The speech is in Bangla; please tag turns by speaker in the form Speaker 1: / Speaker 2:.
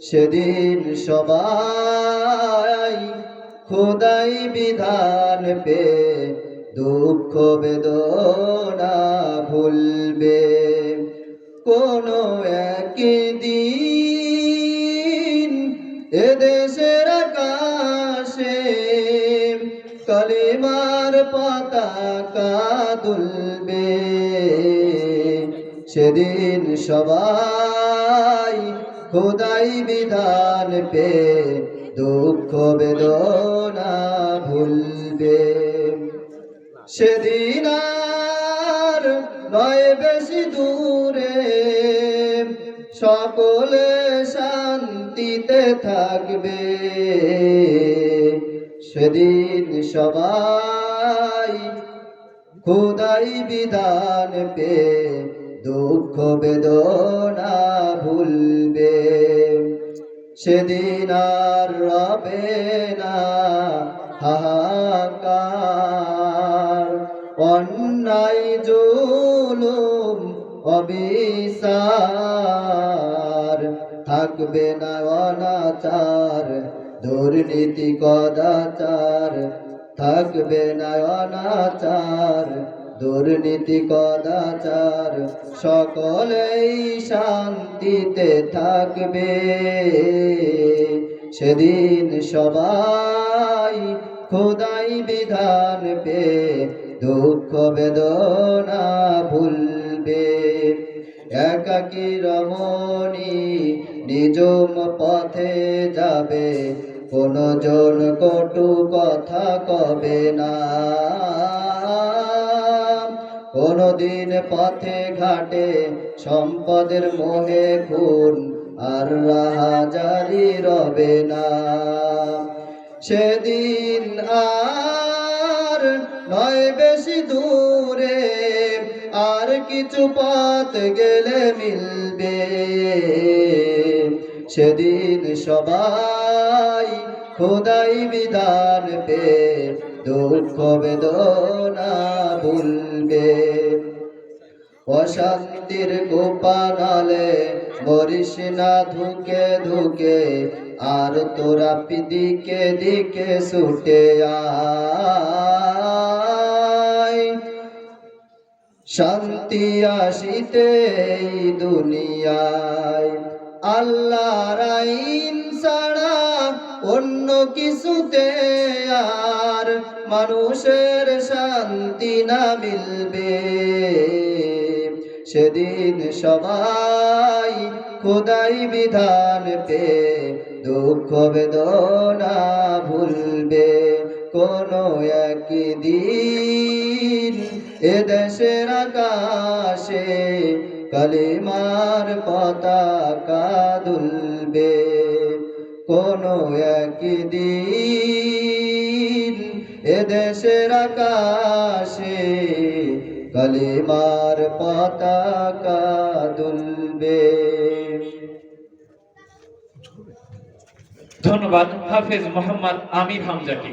Speaker 1: সেদিন সবাই খোদাই বিধান পে, দুঃখ বেদনা ভুলবে। কোনো একদিন এদেশের আকাশে কালিমার পতাকা দুলবে। সেদিন সবাই খোদাই বিধান পে, দুঃখ বেদনা ভুলবে। সেদিন আর নয় বেশি দূরে, সকলে শান্তিতে থাকবে। সেদিন সবাই খোদাই বিধান পে দুঃখ বেদনা ভুলবে। সেদিন আর রবে না হাহাকার। অন্যায়, জুলুম, অবিচার থাকবে না অনাচার, দুর্নীতি কদাচার থাকবে না অনাচার। দুর্নীতি কদাচার সকলেই শান্তিতে থাকবে। সেদিন সবাই খোদাই বিধান পে দুঃখ বেদনা ভুলবে। একাকি রমণী নিজম পথে যাবে কোন জন কটু কথা কবে না। কোনদিন পথে ঘাটে সম্পদের মোহে খুন, আর রাহাজারি রবে না। সেদিন আর নয় বেশি দূরে আর কিছু পথ গেলে মিলবে। সেদিন সবাই খোদাই বিধান পে দুঃখ বেদনা ভুলবে। অশান্তির গোপানালে মরিস না, ধুকে ধুকে আর তোরা দিকে দিকে ছুটে শান্তি আসিতে দুনিয়ায়, আল্লাহর আইন ছাড়া অন্য কিছুতে আর মানুষের শান্তি না মিলবে। সেদিন সবাই খোদাই বিধান পে দুঃখ বেদনা ভুলবে। কোনো একদিন এদেশের আকাশে কালিমার পতাকা দুলবে। কোনো একদিন এদেশের আকাশে কালিমার পতাকা দুলবে।
Speaker 2: ধন্যবাদ হাফেজ মোহাম্মদ আমির হামজাকে।